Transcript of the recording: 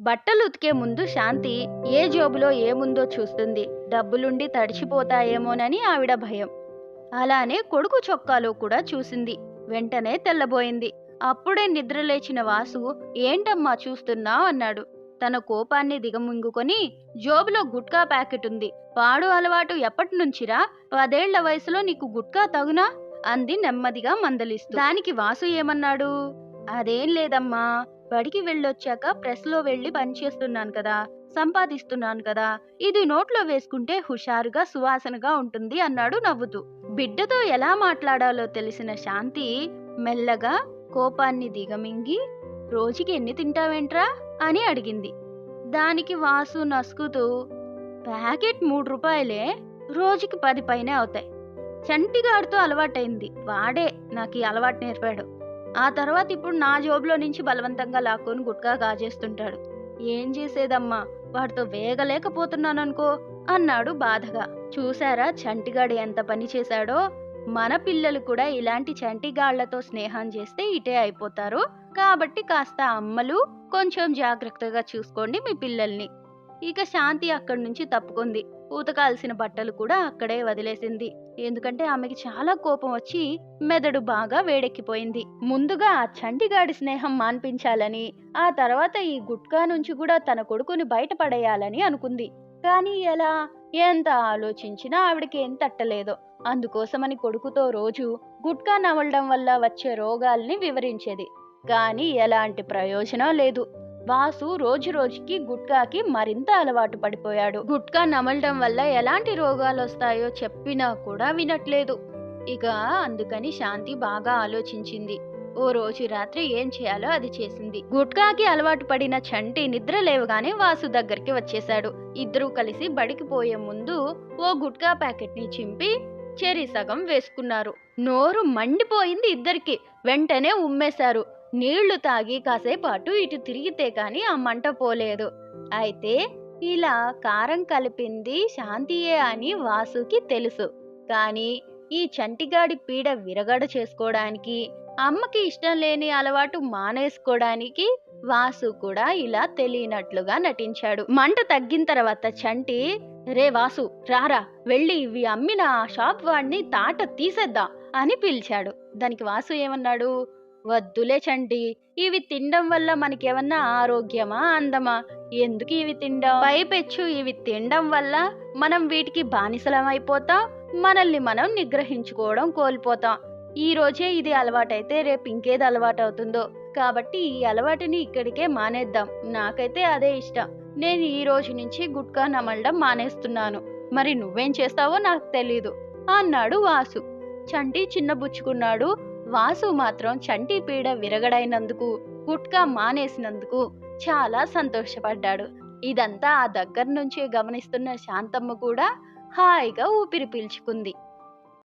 బట్టలు ఉతికే ముందు శాంతి ఏ జోబులో ఏముందో చూస్తుంది. డబ్బులుండి తడిచిపోతాయేమోనని ఆవిడ భయం. అలానే కొడుకు చొక్కాలో కూడా చూసింది. వెంటనే తెల్లబోయింది. అప్పుడే నిద్రలేచిన వాసు ఏంటమ్మా చూస్తున్నావు అన్నాడు. తన కోపాన్ని దిగమింగుకొని జోబులో గుట్కా ప్యాకెట్ ఉంది పాడు అలవాటు ఎప్పటి నుంచిరా పదేళ్ళ వయసులో నీకు గుట్కా తగునా? అంది నెమ్మదిగా మందలిస్తూ. దానికి వాసు ఏమన్నాడు? అదేం లేదమ్మా. బడికి వెళ్ళొచ్చాక ప్రెస్లో వెళ్ళి పనిచేస్తున్నాను కదా సంపాదిస్తున్నాను కదా ఇది నోట్లో వేసుకుంటే హుషారుగా సువాసనగా ఉంటుంది అన్నాడు నవ్వుతూ. బిడ్డతో ఎలా మాట్లాడాలో తెలిసిన శాంతి మెల్లగా కోపాన్ని దిగమింగి రోజుకి ఎన్ని తింటావేంట్రా? అని అడిగింది. దానికి వాసు నసుకుతూ ప్యాకెట్ మూడు రూపాయలే రోజుకి పది పైనే అవుతాయి. చంటిగాడితో అలవాటైంది. వాడే నాకు ఈ అలవాటు నేర్పాడు. ఆ తర్వాత ఇప్పుడు నా జోబులో నుంచి బలవంతంగా లాక్కొని గుట్కా కాజేస్తుంటాడు ఏం చేసేదమ్మా? వాడితో వేగలేకపోతున్నాననుకో అన్నాడు బాధగా. చూశారా చంటిగాడు ఎంత పని చేశాడో? మన పిల్లలు కూడా ఇలాంటి చంటిగాళ్ళతో స్నేహం చేస్తే ఇటే అయిపోతారు. కాబట్టి కాస్త అమ్మలు కొంచెం జాగ్రత్తగా చూసుకోండి మీ పిల్లల్ని. ఇక శాంతి అక్కడి నుంచి తప్పుకుంది. ఉతకాల్సిన బట్టలు కూడా అక్కడే వదిలేసింది. ఎందుకంటే ఆమెకి చాలా కోపం వచ్చి మెదడు బాగా వేడెక్కిపోయింది. ముందుగా ఆ చంటిగాడి స్నేహం మాన్పించాలని ఆ తర్వాత ఈ గుట్కా నుంచి కూడా తన కొడుకుని బయటపడేయాలని అనుకుంది. కానీ ఎలా? ఎంత ఆలోచించినా ఆవిడకి ఏం తట్టలేదో. అందుకోసమని కొడుకుతో రోజు గుట్కా నమలడం వల్ల వచ్చే రోగాల్ని వివరించేది. కానీ ఎలాంటి ప్రయోజనం లేదు. వాసు రోజు రోజుకి గుట్కాకి మరింత అలవాటు పడిపోయాడు. గుట్కా నమలడం వల్ల ఎలాంటి రోగాలు వస్తాయో చెప్పినా కూడా వినట్లేదు. ఇక అందుకని శాంతి బాగా ఆలోచించింది. ఓ రోజు రాత్రి ఏం చేయాలో అది చేసింది. గుట్కాకి అలవాటు పడిన చంటి నిద్ర లేవగానే వాసు దగ్గరికి వచ్చేశాడు. ఇద్దరూ కలిసి బడికి పోయే ముందు ఓ గుట్కా ప్యాకెట్ని చింపి చెరి సగం వేసుకున్నారు. నోరు మండిపోయింది ఇద్దరికి. వెంటనే ఉమ్మేశారు. నీళ్ళు తాగి కాసేపు అటు ఇటు తిరిగితే కాని ఆ మంట పోలేదు. అయితే ఇలా కారం కలిపింది శాంతియే అని వాసుకి తెలుసు. కానీ ఈ చంటిగాడి పీడ విరగడ చేసుకోవడానికి అమ్మకి ఇష్టం లేని అలవాటు మానేసుకోవడానికి వాసు కూడా ఇలా తెలియనట్లుగా నటించాడు. మంట తగ్గిన తర్వాత చంటి రే వాసు రారా వెళ్ళి ఇవి అమ్మిన ఆ షాప్ వాడిని తాట తీసేద్దాం అని పిలిచాడు. దానికి వాసు ఏమన్నాడు? వద్దులే చండి ఇవి తినడం వల్ల మనకేమన్నా ఆరోగ్యమా అందమా? ఎందుకు ఇవి తినడం పైపెచ్చు ఇవి తినడం వల్ల మనం వీటికి బానిసలం అయిపోతాం మనల్ని మనం నిగ్రహించుకోవడం కోల్పోతాం. ఈ రోజే ఇది అలవాటైతే రేపు ఇంకేది అలవాటు అవుతుందో కాబట్టి ఈ అలవాటుని ఇక్కడికే మానేద్దాం. నాకైతే అదే ఇష్టం. నేను ఈ రోజు నుంచి గుట్కా నమలడం మానేస్తున్నాను. మరి నువ్వేం చేస్తావో నాకు తెలీదు. అన్నాడు వాసు. చంటి చిన్నబుచ్చుకున్నాడు వాసు మాత్రం చంటి పీడ విరగడైనందుకు గుట్కా మానేసినందుకు చాలా సంతోషపడ్డాడు. ఇదంతా ఆ దగ్గర నుంచి గమనిస్తున్న శాంతమ్మ కూడా హాయిగా ఊపిరి పీల్చుకుంది.